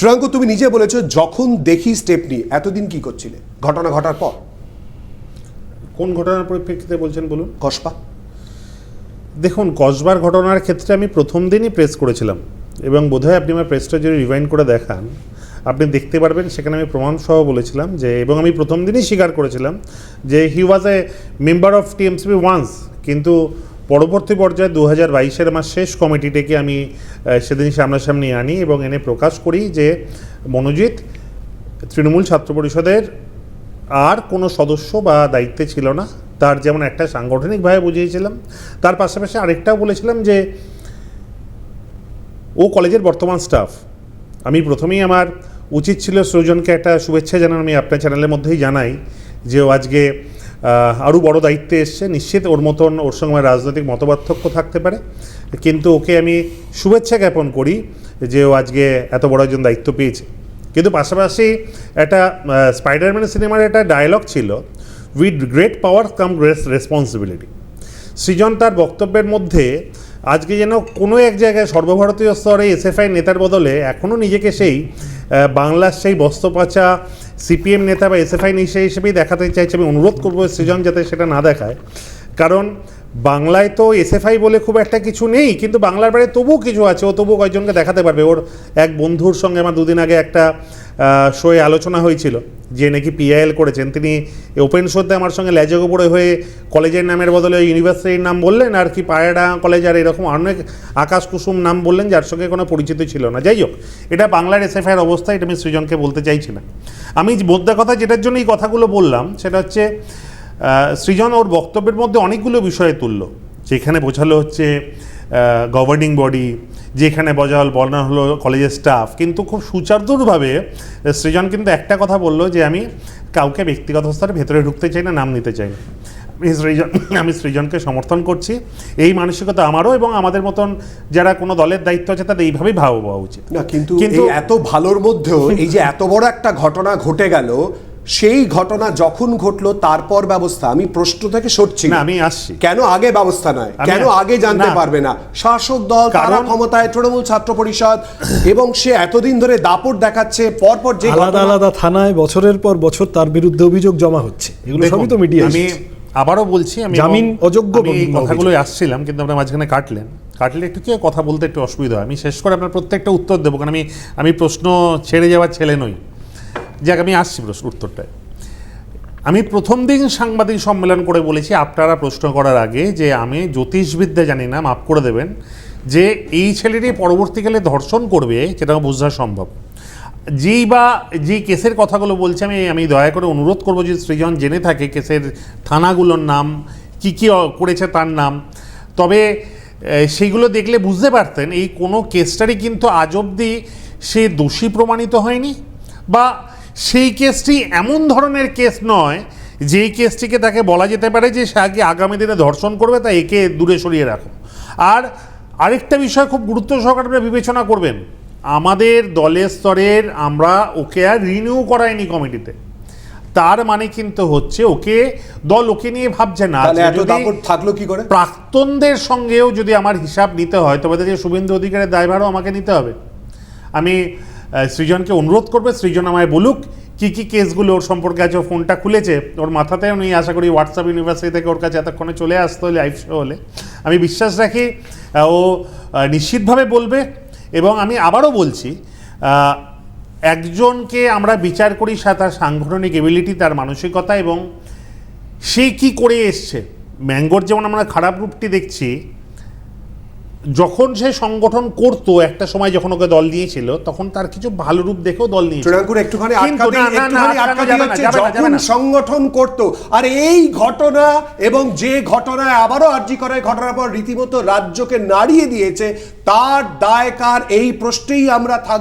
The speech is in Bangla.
ট্রাঙ্কো তুমি নিজে বলেছ যখন দেখি স্টেপ নি এতদিন কি করছিলে? ঘটনা ঘটার পর? কোন ঘটনার পরিপ্রেক্ষিতে বলছেন বলুন? কসবা। দেখুন কসবার ঘটনার ক্ষেত্রে আমি প্রথম দিনই প্রেস করেছিলাম। এবং বোধহয় আপনি আমার প্রেসটা যদি রিভাইন্ড করে দেখান আপনি দেখতে পারবেন সেখানে আমি প্রমাণসহ বলেছিলাম যে এবং আমি প্রথম দিনই স্বীকার করেছিলাম যে he was a member of TMCP once কিন্তু পরবর্তী পর্যায়ে দু হাজার বাইশের মাস শেষ কমিটিটাকে আমি সেদিন সামনাসামনি আনি এবং এনে প্রকাশ করি যে, মনোজিৎ, তৃণমূল ছাত্র পরিষদের আর কোনো সদস্য বা দায়িত্বে ছিল না। তার যেমন একটা সাংগঠনিকভাবে বুঝিয়েছিলাম, তার পাশাপাশি আরেকটাও বলেছিলাম যে, ও কলেজের বর্তমান স্টাফ, আমি প্রথমেই আমার উচিত ছিল সৃজনকে একটা শুভেচ্ছা জানানো, আমি আপনার চ্যানেলের মধ্যেই জানাই যে ও আজকে আরও বড় দায়িত্বে এসছে। নিশ্চিত ওর মতন ওর সঙ্গে রাজনৈতিক মতপার্থক্য থাকতে পারে। কিন্তু ওকে আমি শুভেচ্ছা জ্ঞাপন করি যে ও আজকে এত বড় একজন দায়িত্ব পেয়েছে। কিন্তু পাশাপাশি একটা স্পাইডারম্যান সিনেমার একটা ডায়লগ ছিল with great power come great responsibility Srijan তার বক্তব্যের মধ্যে, আজকে যেন কোনো এক জায়গায় সর্বভারতীয় স্তরে এসএফআই নেতার বদলে এখনও নিজেকে সেই বাংলার সেই বস্ত্রপাচা সিপিএম নেতা বা এসএফআই নেতা হিসেবেই দেখাতে চাইছে। আমি অনুরোধ করব সৃজন যাতে সেটা না দেখায়। কারণ বাংলায় তো এসএফআই বলে খুব একটা কিছু নেই, কিন্তু বাংলার বাইরে তবুও কিছু আছে। ও তবুও কয়েকজনকে দেখাতে পারবে। ওর এক বন্ধুর সঙ্গে আমার দুদিন আগে একটা শোয়ে আলোচনা হয়েছিল, যে নাকি পিআইএল করেছেন। তিনি ওপেন শোতে আমার সঙ্গে ল্যাজগো পড়ে হয়ে কলেজের নামের বদলে ইউনিভার্সিটির নাম বললেন, আর কি পায়রা কলেজ আর এরকম অনেক আকাশ কুসুম নাম বললেন, যার সঙ্গে কোনো পরিচিত ছিল না। যাই হোক, এটা বাংলার এসএফআইয়ের অবস্থা, এটা আমি সৃজনকে বলতে চাইছি না। আমি বোদ্ধা কথা যেটার জন্য এই কথাগুলো বললাম, সেটা হচ্ছে সৃজন ওর বক্তব্যের মধ্যে অনেকগুলো বিষয় তুললো। যেখানে বোঝালো হচ্ছে গভর্নিং বডি যেখানে বজাল বলা হলো কলেজের স্টাফ কিন্তু খুব সুচারুভাবে সৃজন কিন্তু একটা কথা বলল যে আমি কাউকে ব্যক্তিগত স্তরে ভেতরে ঢুকতে চাই না নাম নিতে চাই না। আমি সৃজন আমি সৃজনকে সমর্থন করছি। এই মানসিকতা আমারও এবং আমাদের মতন যারা কোনো দলের দায়িত্ব আছে তাদের এইভাবেই ভাবা উচিত। না কিন্তু কিন্তু- এত ভালোর মধ্যেও এই যে এত বড় একটা ঘটনা ঘটে গেল সেই ঘটনা যখন ঘটলো তারপর ব্যবস্থা। আমি প্রশ্ন থেকে সরছি না। আমি আসছি। কেন আগে ব্যবস্থা নয়? কেন আগে জানতে পারবে না? শাসক দল তারা ক্ষমতায় তৃণমূল ছাত্র পরিষদ এবং সে এতদিন ধরে দাপট দেখাচ্ছে পরপর যে আলাদা আলাদা থানায় বছরের পর বছর তার বিরুদ্ধে অভিযোগ জমা হচ্ছে। এগুলো সবই তো মিডিয়া আমি আবারও বলছি আমি জামিন অযোগ্য কথাগুলোই আসছিলাম কিন্তু আপনার মাঝখানে কাটলেন। কাটলে একটু কি কথা বলতে একটু অসুবিধা হয়। আমি শেষ করে আপনার প্রত্যেকটা উত্তর দেবো কারণ আমি আমি প্রশ্ন ছেড়ে যাওয়ার ছেলে নই। যাক, আমি আসছি প্রশ্ন উত্তরটায়। আমি প্রথম দিন সাংবাদিক সম্মেলন করে বলেছি, আপনারা প্রশ্ন করার আগে যে আমি জ্যোতিষবিদ্যা জানি না, মাফ করে দেবেন, যে এই ছেলেটি পরবর্তীকালে ধর্ষণ করবে সেটা বোঝা সম্ভব। যেই বা যেই কেসের কথাগুলো বলছি, আমি আমি দয়া করে অনুরোধ করব যে সৃজন জেনে থাকে কেসের থানাগুলোর নাম, কি কি করেছে তার নাম। তবে সেইগুলো দেখলে বুঝতে পারতেন, এই কোনো কেসটারই কিন্তু আজ অবধি সে দোষী প্রমাণিত হয়নি, বা সেই কেসটি এমন ধরনের কেস নয় যেই কেসটিকে তাকে বলা যেতে পারে যে সে আগে আগামী দিনে ধর্ষণ করবে তা একে দূরে সরিয়ে রাখো আর আরেকটা বিষয় খুব গুরুত্ব সহকারে আপনারা বিবেচনা করবেন আমাদের দলের স্তরের আমরা ওকে আর রিনিউ করাইনি কমিটিতে। তার মানে কিন্তু হচ্ছে ওকে দল ওকে নিয়ে ভাবছে না থাকল কি করে? প্রাক্তনদের সঙ্গেও যদি আমার হিসাব নিতে হয় তবে যে শুভেন্দু অধিকারের দায়ভারও আমাকে নিতে হবে। আমি সৃজনকে অনুরোধ করবে, সৃজন আমায় বলুক কি কি কেসগুলো ওর সম্পর্কে আছে ফোনটা খুলেছে। ওর মাথাতে উনি আশা করি হোয়াটসঅ্যাপ ইউনিভার্সিটি থেকে ওর কাছে এতক্ষণে চলে আসতো লাইভ শো হলে। আমি বিশ্বাস রাখি ও নিশ্চিতভাবে বলবে এবং আমি আবারও বলছি একজনকে আমরা বিচার করি তার সাংগঠনিক এবিলিটি তার মানসিকতা এবং সে কি করে এসছে। ম্যাঙ্গোর যেমন আমরা খারাপ রূপটি দেখছি যখন সে সংগঠন করতো একটা সময় যখন ওকে দল নিয়েছিল তখন তার কিছু ভালো রূপ দেখেও দল নিয়েছিল। একটুখানি কিন্তু আটকা দিই, না, না, না, একটুখানি আটকানো আটকা যাবে দিই না, হচ্ছে যাবে না, যাবে যখন সংগঠন করত। আর এই ঘটনা এবং যে ঘটনায় আবারও আর্জি করায় ঘটনার পর রীতিমতো রাজ্যকে নাড়িয়ে দিয়েছে তার দায়কার এই প্রশ্নেই আমরা থাক